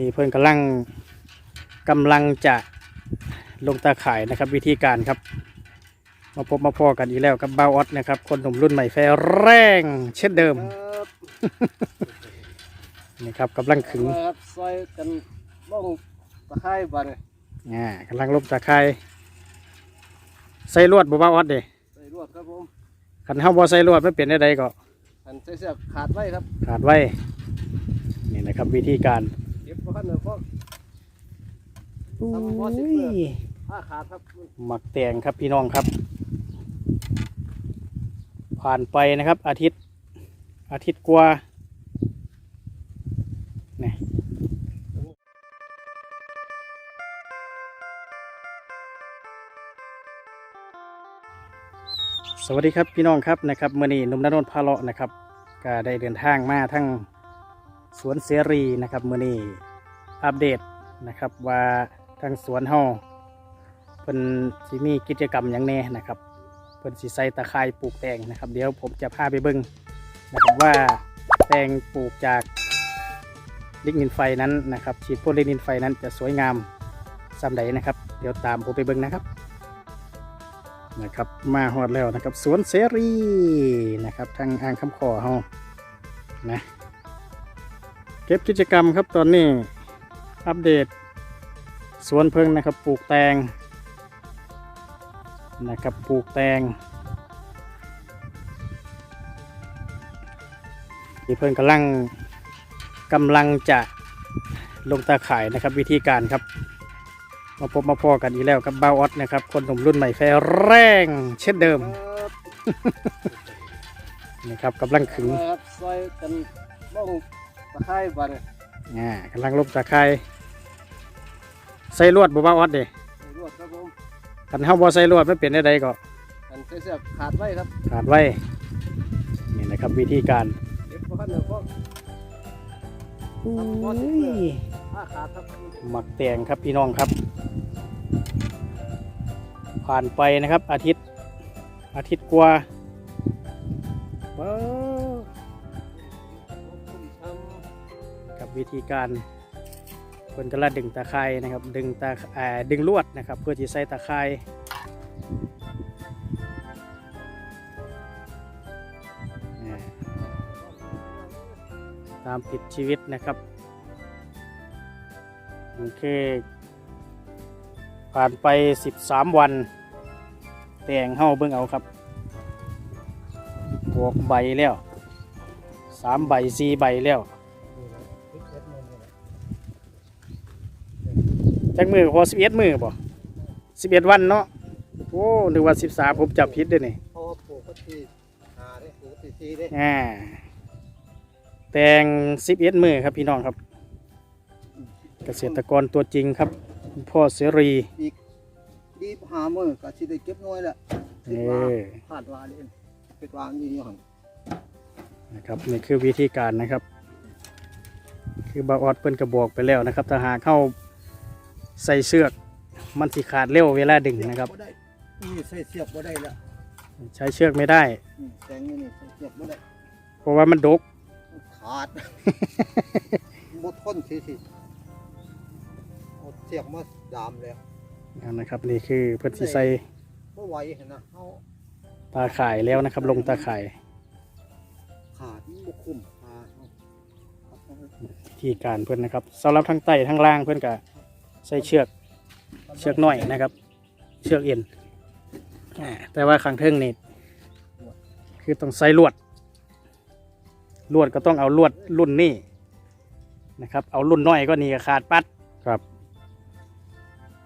นี่เพิ่นกำลังกำลังจะลงตาข่ายนะครับ วิธีการครับ มาพบมาพอกันอีกแล้วกับบ้าวออดนะครับ คนหนุ่มรุ่นใหม่ไฟแรงเช่นเดิมครับนี่ครับกำลังขึงครับซอยกันบ้องตะไคร้บัดนอ่ากำลังลงตาข่ายใส่ลวดบ่บ้าวออดเด้ใส่รวดครับผมคันเฮาบ่ใส่ลวดไม่เป็นได้ใดก็หันใส่เสียบขาดไว้ครับขาดไว้นี่นะครับวิธีการ เก็บมาขั้นหนึ่งเพราะอุ้ทำบ่สิเพื่อยผ้าขาดครับหมักแตงครับพี่น้องครับ ผ่านไปนะครับ อาทิตย์ อาทิตย์กว่านี่สวัสดีครับพี่น้องครับนะครับมื่อนี้หนุ่มนนนท์พาเลาะนะครับ ก็ได้เดินทางมาทั้งสวนเสรีนะครับมื่อนี้ อัปเดตนะครับว่าทางสวนเฮาเพิ่นสิมีกิจกรรมอย่างแน่นะครับเพิ่นสิใส่ตะไคร้ปลูกแตงนะครับ เดี๋ยวผมจะพาไปเบิ่งนะครับว่าแตงปลูกจากลิกนินไฟนั้นนะครับฉีดพ่นลิกนินไฟนั้นจะสวยงามสำใดนะครับ เดี๋ยวตามผมไปเบิ่งนะครับนะครับมาฮอดแล้วนะครับสวนเสรีนะครับทางอ่างคำขอเฮานะเก็บกิจกรรมครับตอนนี้ อัปเดต สวนเพิ่งนะครับปลูกแตงนะครับปลูกแตงที่เพิ่งกำลังกำลังจะลงตาข่ายนะครับวิธีการครับ มาพบมาพอกันอีกแล้วกับบ้าวออดนะครับ คนหนุ่มรุ่นใหม่ไฟแรงเช่นเดิมครับนะครับกำลังขึงครับซอยกันบ้องตะไคร้บัดนอ่ากำลังลงตาข่าย ใส่ลวดบ่บ้าวออดเด้ใส่รวดครับผมคันเฮาบ่ใส่ลวดไม่เป็นได้ใดก็หันใส่เสียบขาดไว้ครับ ขาดไว้ นี่นะครับวิธีการเก็บมาขั้นหนึ่งเพราะอุ้ยผ้าขาดครับหมักแตงครับพี่น้องครับ ผ่านไปนะครับ อาทิตย์ อาทิตย์กว่าว้าวทำกับวิธีการ คนก็ระดึงตะไคร้นะครับ ดึงตะดึงลวดนะครับ เพื่อที่ใส่ตะไคร้อ่ตามติดชีวิตนะครับนี่คือผ่านไป 13 วัน แต่งเฮาเบิ่งเอาครับบวกใบแล้วสามใบสี่ใบแล้ว จักมือพอสิบเอ็ดมือบ่สิบเอ็ดวันเนาะโอ้นึกว่าสิบสามผมจับผิดเด้วยนี่พอปลูกก็ที่หาได้ปลูกที่ที่ได้อ่าแตงสิบเอ็ดมือครับพี่น้องครับ เกษตรกรตัวจริงครับคุณพ่อเสรีอีกดีหามือก็สิได้เก็บน้อยแหละเออผ่านวาเล่นเป็นวางอยู่นี่หันนะครับนี่คือวิธีการนะครับ คือบาออดเปิ้นกระบอกไปแล้วนะครับ ถ้าหากเข้า ใส่เสือกมันสิขาดเร็วเวลาดึงนะครับบ่ได้นี่ใส่เสียบบ่ได้แล้วใช้เชือกไม่ได้ อืมแตงนี่นี่ใส่เสียบบ่ได้เพราะว่ามันดก มันขาด บ่ทนสิสิเอาเสียบมาดามแล้วนะครับนี่คือเพิ่นสิใส่บ่ไหวหั่นนะเอาตาข่ายแล้วนะครับ ลงตาข่ายขาดมันบ่คุ้มขาดเอาวิธีการเพื่อนนะครับสำหรับทั้งไต่ทั้งล่างเพื่อนก็ ใส่เชือกเชือกน้อยนะครับ เชือกเอ็นอ่าแต่ว่าข้างเทิงนี่คือต้องใส่ลวด ลวดก็ต้องเอาลวดรุ่นนี้นะครับ เอารุ่นน้อยก็นี่ก็ขาดปัดครับ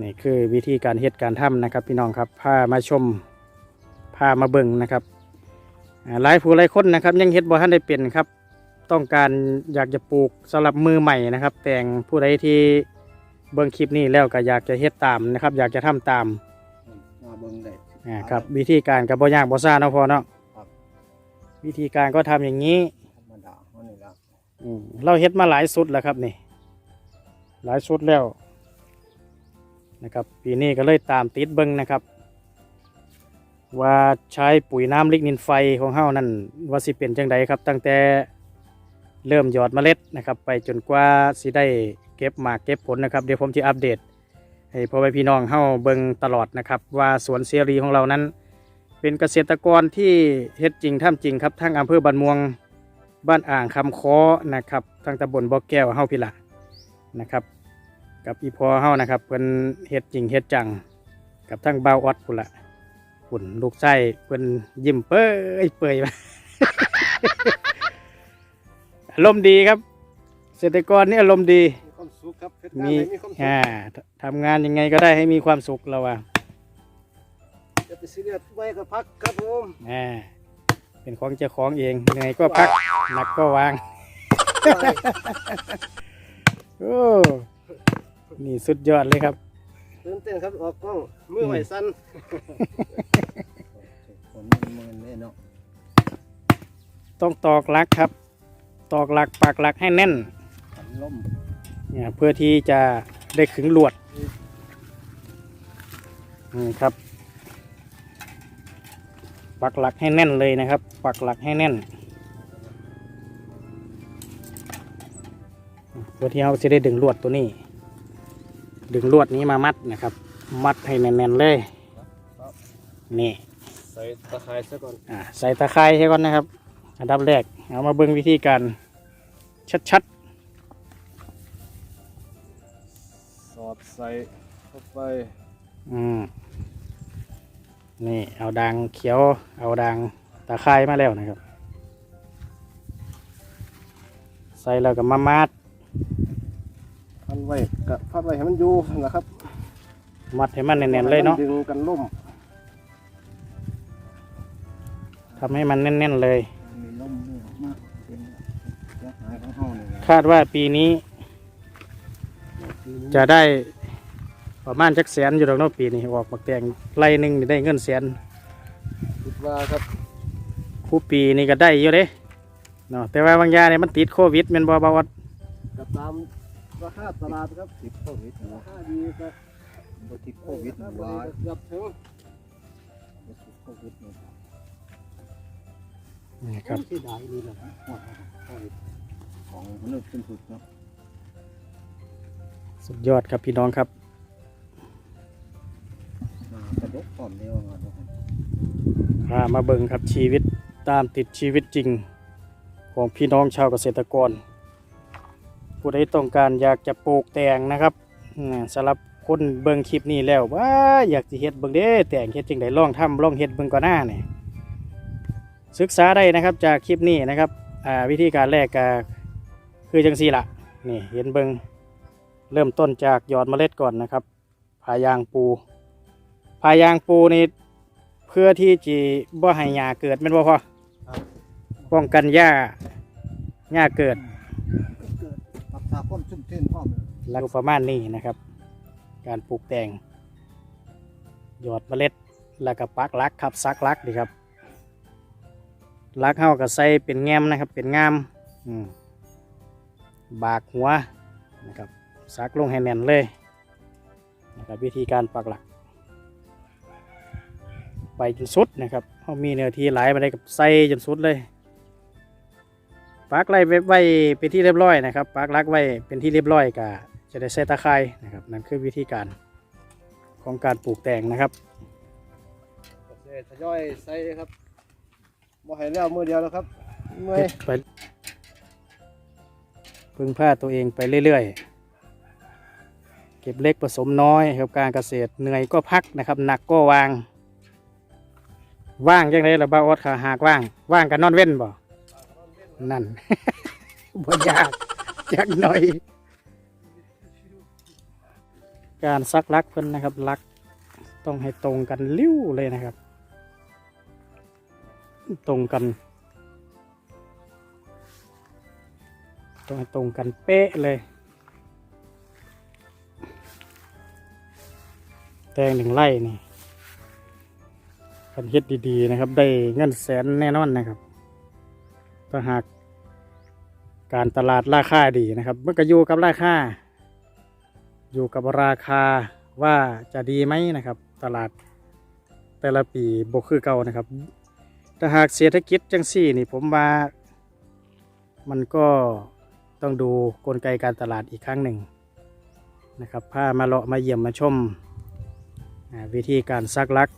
นี่คือวิธีการเฮ็ดการทำนะครับ พี่น้องครับพามาชมพามาเบิ่งนะครับอ่าหลายผู้หลายคนนะครับ ยังเฮ็ดบ่ทันได้เป็นครับ ต้องการอยากจะปลูกสำหรับมือใหม่นะครับ แต่งผู้ใดที่ เบิ่งคลิปนี้แล้วก็อยากจะเฮ็ดตามนะครับ อยากจะทำตามมาเบิ่งได้อ่าครับ วิธีการกับบ่ยากบ่ซ่าเนาะพอเนาะครับวิธีการก็ทำอย่างนี้ ธรรมดาเฮานี่ล่ะอืมเราเฮ็ดมาหลายสุดแล้วครับนี่ หลายสุดแล้วนะครับ ปีนี้ก็เลยตามติดเบิ่งนะครับ ว่าใช้ปุ๋ยน้ำลิกนินไฟของเฮานั่นว่าสิเป็นจังใดครับ ตั้งแต่เริ่มหยอดเมล็ดนะครับ ไปจนกว่าสิได้ เก็บหมากเก็บผลนะครับ เดี๋ยวผมจะอัปเดตให้พ่อแม่พี่น้องเฮาเบิ่งตลอดนะครับ ว่าสวนเสรีของเรานั้น เป็นเกษตรกรที่เฮ็ดจริงทำจริงครับทั้งอำเภอบันม่วงบ้านอ่างคำคอนะครับทั้งตำบลบ่อแก้วเฮาพี่ละนะครับ กับอีพอเฮานะครับเพิ่นเฮ็ดจริงเฮ็ดจัง กับทั้งบ่าวอดพุ่นละปุ่นลูกไส้เพิ่นยิ้มเป้ยเปยมาอารมณ์ดีครับเกษตรกรนี่อารมณ์ดี สุขครับเฮ็ดงานมีให้มีความสุขอ่าทำงานยังไงก็ได้ให้มีความสุขเราว่าอย่าไปซีเรียสไว้ก็พักครับผมอ่าเป็นของเจ้าของเองยังไงก็พักหนักก็วางโอ้นี่สุดยอดเลยครับตื่นเต้นครับออกกล้องมือไหวสั่นคนมือเลยเนาะต้องตอกหลักครับ ตอกหลักปักหลักให้แน่นขันล่ม เนี่ยเพื่อที่จะได้ขึงลวดนี่ครับ ปักหลักให้แน่นเลยนะครับ ปักหลักให้แน่น เพื่อที่เราจะได้ดึงลวดตัวนี้ ดึงลวดนี้มามัดนะครับ มัดให้แน่นๆเลยนี่ใส่ตะไคร้ซะก่อนอ่าใส่ตะไคร้ให้ก่อนนะครับ อันดับแรกเอามาเบิ่งวิธีการชัด สอดใส่เข้าไปๆอืมนี่เอาดังเขียว เอาดังตะไคร้มาแล้วนะครับ ใส่แล้วก็มามัดพันไว้กับพันไว้ให้มันอยู่นะครับมัดให้มันแน่นๆเลยเนาะดึงกันล่มทำให้มันแน่นๆเลย มีล่มนี่ออกมาเป็นเสียหายของเฮานี่คาดว่าปีนี้ จะได้ประมาณจักแสนอยู่ดอกเนาะปีนี้ออกปักแตงไล่หนึ่งนี่ได้เงินแสนคิดว่าครับคู่ปีนี่ก็ได้อยู่เด้เนาะแต่ว่าบางอยางเนี่ยมันติดโควิดแมันบ่บ่วัดกับตามราคาตลาดครับติดโควิดราเนาะคาดีครับบ่ติดโควิดราหคาลายเกือบถึงบ่ติดโควิดเนาะนี่ครับ ที่ได้นี่แหละหมดโควิดของมนุษย์เป็นสุดเนาะ สุดยอดครับพี่น้องครับอ่ากระดกพร้อมเดียวงานบ่ครับพามาเบิ่งครับชีวิตตามติดชีวิตจริง ของพี่น้องชาวเกษตรกร ผู้ใดต้องการอยากจะปลูกแตงนะครับอืมสำหรับคนเบิ่งคลิปนี้แล้วว่าอยากจะเฮ็ดเบิ่งเด้แตงเฮ็ดจังไดลองทำลองเฮ็ดเบิ่งก่อนหน้าเนี่ยศึกษาได้นะครับจากคลิปนี้นะครับอ่าวิธีการแรกก็คือจังซี่ละนี่เห็นเบิ่ง เริ่มต้นจากหยอดเมล็ดก่อนนะครับพายางปูพายางปูนี่เพื่อที่จะบ่ให้หญ้าเกิดแม่นบ่พอป้องกันหญ้าหญ้าเกิดเกิดรักษาความชุ่มชื้นพร้อมเลยลักประมาณนี้นะครับ การปลูกแตงหยอดเมล็ดแล้วก็ปักลักครับซักลักดีครับลักเฮาก็ใส่เป็นแง้มนะครับ เป็นงามอืมบากหัวนะครับ ซักลงให้แน่นเลยนะครับวิธีการปักหลัก ไปจนสุดนะครับเขามีเนื้อที่หลายมาได้กับใส่จนสุดเลยปักไล่ไว้ไว้เป็นที่เรียบร้อยนะครับปักลักไว้เป็นที่เรียบร้อยก็จะได้ใส่ตะไคร้นะครับนั่นคือวิธีการของการปลูกแตงนะครับเกษตรทยอยใส่ครับบ่ให้แล้วมือเดียวแล้วครับเมื่อยเฮ็ดไปพึ่งผ้าตัวเองไปเรื่อยๆเก็บเล็กผสมน้อยครับการเกษตรเหนื่อยก็พักนะครับหนักก็วาง ว่างจังไรล่ะบ้าออดขาหากว่าง ว่างกันนอนเว้นบ่นั่นบ่ยากจักหน่อย การซักลักเพิ่นนะครับลัก ต้องให้ตรงกันลิ้วเลยนะครับ ตรงกันต้องให้ตรงกันเป๊ะเลย แตงหนึ่งไร่นี่คันเฮ็ดดีๆนะครับ ได้เงินแสนแน่นอนนะครับถ้าหากการตลาดราคาดีนะครับเมันก็อยู่กับราคาอยู่กับราคาว่าจะดีไหมนะครับ ตลาดแต่ละปีบกคือเก่านะครับถ้าหากเศรษฐกิจจังสี่นี่ผมว่ามันก็ต้องดูกลไกการตลาดอีกครั้งหนึ่งนะครับพามาเลาะมาเยี่ยมมาชม วิธีการซักลัก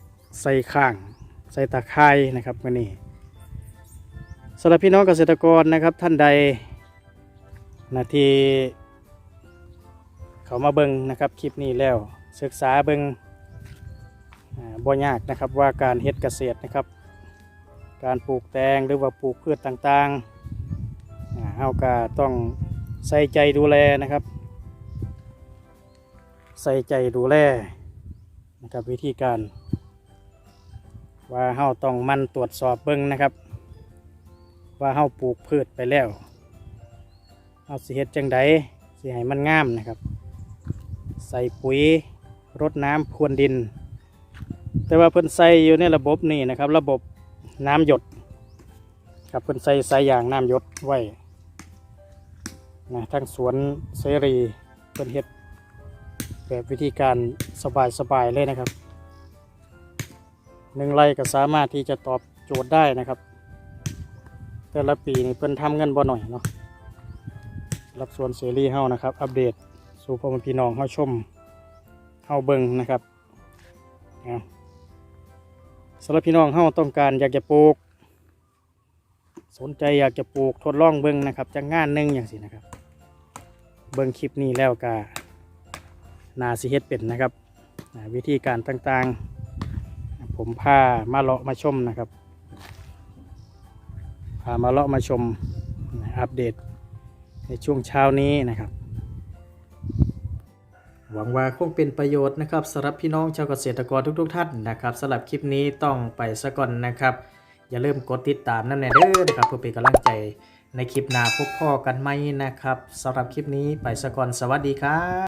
ใส่ข้าง ใส่ตะไคร่นะครับวันนี้สำหรับพี่น้องเกษตรกรนะครับท่านใดนาทีเขามาเบิงนะครับคลิปนี้แล้วศึกษาเบิงบ่ยากนะครับว่าการเฮ็ดเกษตรนะครับ การปลูกแตงหรือว่าปลูกพืชต่างๆอ่าเฮาก็ต้องใส่ใจดูแลนะครับ ใส่ใจดูแล นะครับวิธีการ ว่าเฮาต้องมันตรวจสอบเบิ่งนะครับ ว่าเฮาปลูกพืชไปแล้วเฮาสิเฮ็ดจังใดสิให้มันงามนะครับ ใส่ปุ๋ยรดน้ำพรวนดิน แต่ว่าเพิ่นใส่อยู่ในระบบนี่นะครับ ระบบน้ำหยดครับเพิ่นใส่ใสายยางน้ำหยดไว้นะทั้งสวนเสรีเพิ่นเฮ็ด แบบวิธีการสบายๆเลยนะครับหนึ่งไร่ก็สามารถที่จะตอบโจทย์ได้นะครับ แต่ละปีนี่เพิ่นทำเงินบ่หน่อยเนาะรับส่วนเสรีเฮานะครับ อัปเดตสู่พ่อแม่พี่น้องเฮาชมเฮาเบิ่งนะครับสำหรับพี่น้องเฮาต้องการอยากจะปลูก สนใจอยากจะปลูกทดลองเบิ่งนะครับจักงานหนึงอย่างสินะครับ เบิ่งคลิปนี้แล้วก็ นาสิเฮ็ดเป็นนะครับวิธีการต่างๆ ผมพามาเลาะมาชมนะครับพามาเลาะมาชมอัปเดตในช่วงเช้านี้นะครับ หวังว่าคงเป็นประโยชน์นะครับสำหรับพี่น้องชาวเกษตรกรทุก ๆ ท่านนะครับสำหรับคลิปนี้ต้องไปซะก่อนนะครับ อย่าลืมกดติดตามนั่นแน่เด้อนะครับเพื่อเป็นกำลังใจในคลิปหน้าพบพ่อกันไหมนะครับสำหรับคลิปนี้ไปซะก่อนสวัสดีครับ